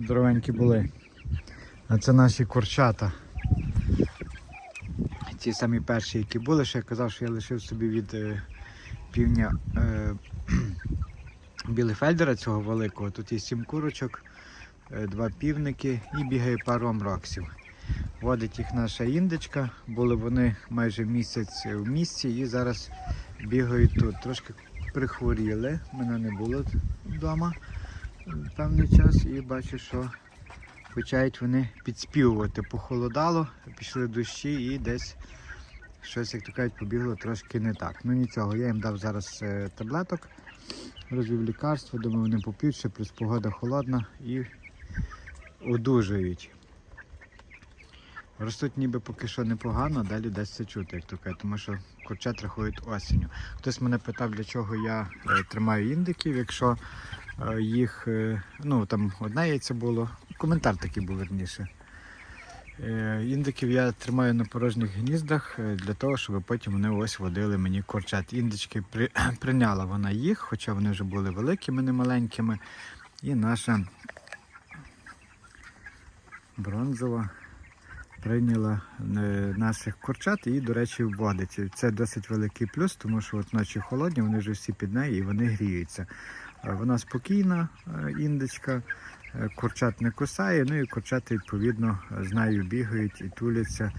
здоровенькі були. А це наші курчата. Ті самі перші, які були, що я казав, що я лишив собі від е, півня е, білефельдера цього великого. Тут є сім курочок, е, два півники і бігає паром роксів. Водить їх наша індичка. Були вони майже місяць в місті і зараз бігають тут. Трошки прихворіли, мене не було вдома певний час і бачу, що почають вони підспівувати. Похолодало, пішли дощі і десь щось, як то кажуть, побігло трошки не так. Ну нічого, я їм дав зараз е, таблеток, розвів лікарство, думаю, вони поп'ють, ще плюс погода холодна і одужують. Ростуть ніби поки що непогано, далі дасть це чути, як то кажуть, тому що курчат рахують осінню. Хтось мене питав, для чого я е, тримаю індиків, якщо їх, е, ну там одне яйце було, коментар такий був верніше. Е, Індиків я тримаю на порожніх гніздах е, для того, щоб потім вони ось водили мені курчат. Індички при, прийняла вона їх, хоча вони вже були великими, не маленькими. І наша бронзова прийняла е, наших курчат і, до речі, вводить. Це досить великий плюс, тому що от ночі холодні, вони вже всі під нею і вони гріються. Е, Вона спокійна, е, індичка, курчат не кусає, ну і курчата, відповідно, з нею бігають і туляться,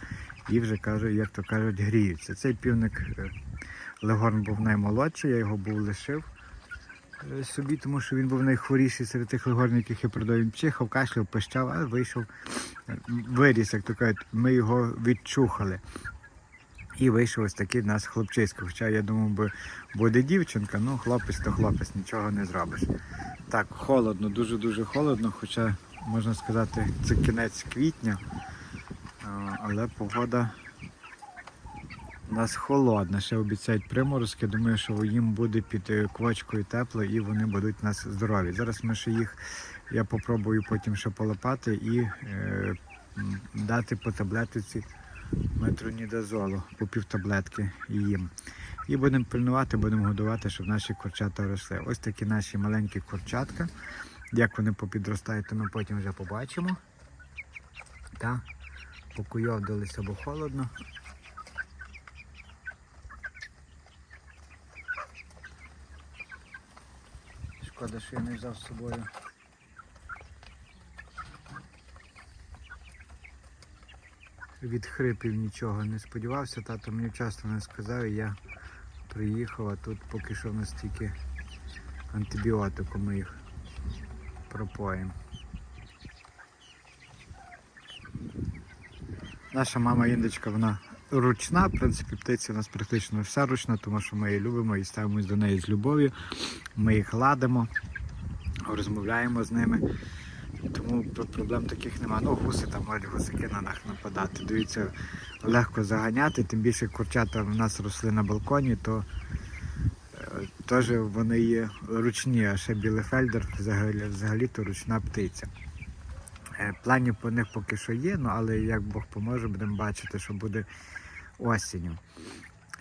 і вже кажуть, як то кажуть, гріються. Цей півник Легорн був наймолодший, я його був лишив собі, тому що він був найхворіший серед тих легорнів, яких я продаю. Він чихав, кашляв, пищав, а вийшов, е, виріс, як то кажуть, ми його відчухали. І вийшов ось такий в нас хлопчисько. Хоча я думав, би буде дівчинка, ну хлопець то хлопець, нічого не зробиш. Так, холодно, дуже-дуже холодно, хоча можна сказати, це кінець квітня, але погода у нас холодна. Ще обіцяють приморозки. Думаю, що їм буде під е, квочкою тепло і вони будуть нас здорові. Зараз ми ще їх, я попробую потім ще полопати і е, дати по таблетиці метронідазолу по пів таблетки їм. І будемо пильнувати, будемо годувати, щоб наші курчата росли. Ось такі наші маленькі курчатка. Як вони попідростають, то ми потім вже побачимо. Та бо холодно. Шкода, що я не взяв з собою. Від хрипів нічого не сподівався, тато мені часто не сказав, і я приїхав, а тут поки що в нас тільки антибіотику ми їх пропоїмо. Наша мама індичка, вона ручна, в принципі, птиця у нас практично вся ручна, тому що ми її любимо і ставимось до неї з любов'ю. Ми їх ладимо, розмовляємо з ними. Тому проблем таких немає. Ну, гуси там можуть гусики на них нападати. Дивіться, легко заганяти, тим більше курчата в нас росли на балконі, то е, теж вони є ручні, а ще білефельдер взагалі, взагалі то ручна птиця. Е, Планів по них поки що є, ну, але як Бог поможе, будемо бачити, що буде осінню.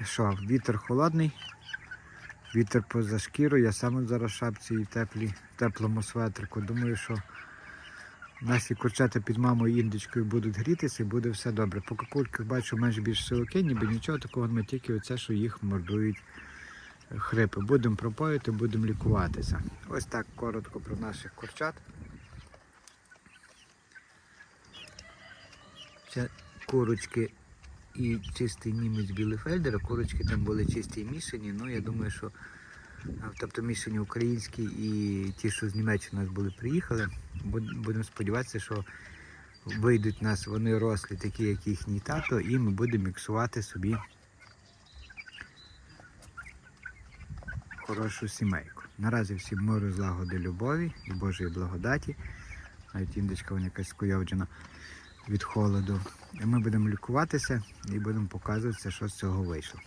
Що, вітер холодний, вітер поза шкіру, я сам зараз шапці і теплі, теплому светрику. Думаю, що Наші курчата під мамою індичкою будуть грітися і буде все добре. По кукульках бачу менш більш силоки, ніби нічого такого немає, тільки оце, що їх мордують хрипи. Будемо пропоїти, будемо лікуватися. Ось так коротко про наших курчат. Це курочки і чистий німець білефельдера. Курочки там були чисті і мішані, ну я думаю, що Тобто мішані українські і ті, що з Німеччини у нас були, приїхали. Будемо сподіватися, що вийдуть в нас, вони рослі, такі, як їхній тато, і ми будемо міксувати собі хорошу сімейку. Наразі всім миру, злагоди, любові і Божої благодаті. Навіть індичка вона якась скуйовджена від холоду. І ми будемо лікуватися і будемо показувати, що з цього вийшло.